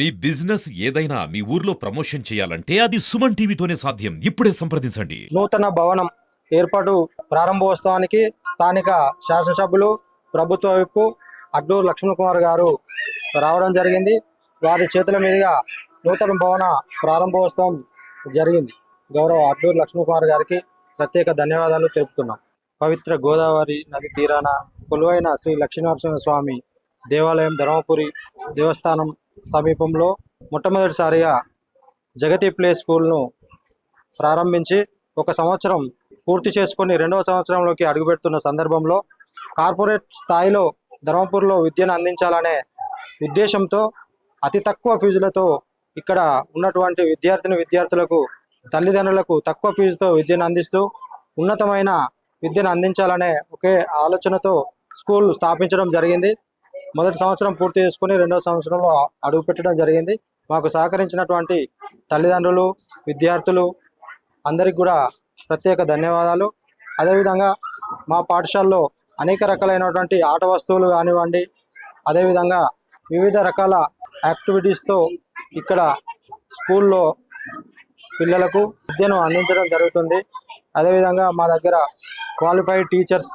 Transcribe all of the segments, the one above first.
మీ business ఏదైనా మీ ఊర్లో promotion చేయాలంటే అది సుమన్ టీవీతోనే సాధ్యం. ఇప్పుడే సంప్రదించండి. నూతన భవనం ఏర్పాటు ప్రారంభోత్సవానికి స్థానిక శాసనసభ్యులు ప్రభుత్వ వైపు అడ్డూరు లక్ష్మణ్ కుమార్ గారు రావడం జరిగింది. వారి చేతుల మీదుగా నూతన భవన ప్రారంభోత్సవం జరిగింది. గౌరవ అడ్డూరు లక్ష్మణ్ కుమార్ గారికి ప్రత్యేక ధన్యవాదాలు తెలుపుతున్నాం. పవిత్ర గోదావరి నది తీరాన కొలువైన శ్రీ లక్ష్మీనరసింహ స్వామి దేవాలయం ధర్మపురి దేవస్థానం సమీపంలో మొట్టమొదటిసారిగా జగతి ప్లే స్కూల్ను ప్రారంభించి ఒక సంవత్సరం పూర్తి చేసుకొని రెండవ సంవత్సరంలోకి అడుగుపెడుతున్న సందర్భంలో కార్పొరేట్ స్థాయిలో ధర్మపూర్లో విద్యను అందించాలనే ఉద్దేశంతో అతి తక్కువ ఫీజులతో ఇక్కడ ఉన్నటువంటి విద్యార్థిని విద్యార్థులకు తల్లిదండ్రులకు తక్కువ ఫీజుతో విద్యను అందిస్తూ ఉన్నతమైన విద్యను అందించాలనే ఒకే ఆలోచనతో స్కూల్ స్థాపించడం జరిగింది. మొదటి సంవత్సరం పూర్తి చేసుకుని రెండవ సంవత్సరంలో అడుగు పెట్టడం జరిగింది. మాకు సహకరించినటువంటి తల్లిదండ్రులు విద్యార్థులు అందరికి కూడా ప్రత్యేక ధన్యవాదాలు. అదేవిధంగా మా పాఠశాలలో అనేక రకాలైనటువంటి ఆట వస్తువులు కానివ్వండి అదేవిధంగా వివిధ రకాల యాక్టివిటీస్తో ఇక్కడ స్కూల్లో పిల్లలకు విద్యను అందించడం జరుగుతుంది. అదేవిధంగా మా దగ్గర క్వాలిఫైడ్ టీచర్స్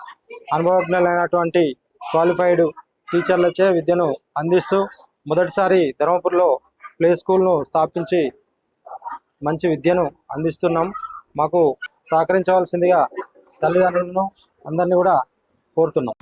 అనుభవజ్ఞులైనటువంటి క్వాలిఫైడ్ టీచర్లచే విద్యను అందిస్తూ మొదటిసారి ధర్మపూర్లో ప్లే స్కూల్ను స్థాపించి మంచి విద్యను అందిస్తున్నాం. మాకు సహకరించవలసిందిగా తల్లిదండ్రులను అందరినీ కూడా కోరుతున్నాం.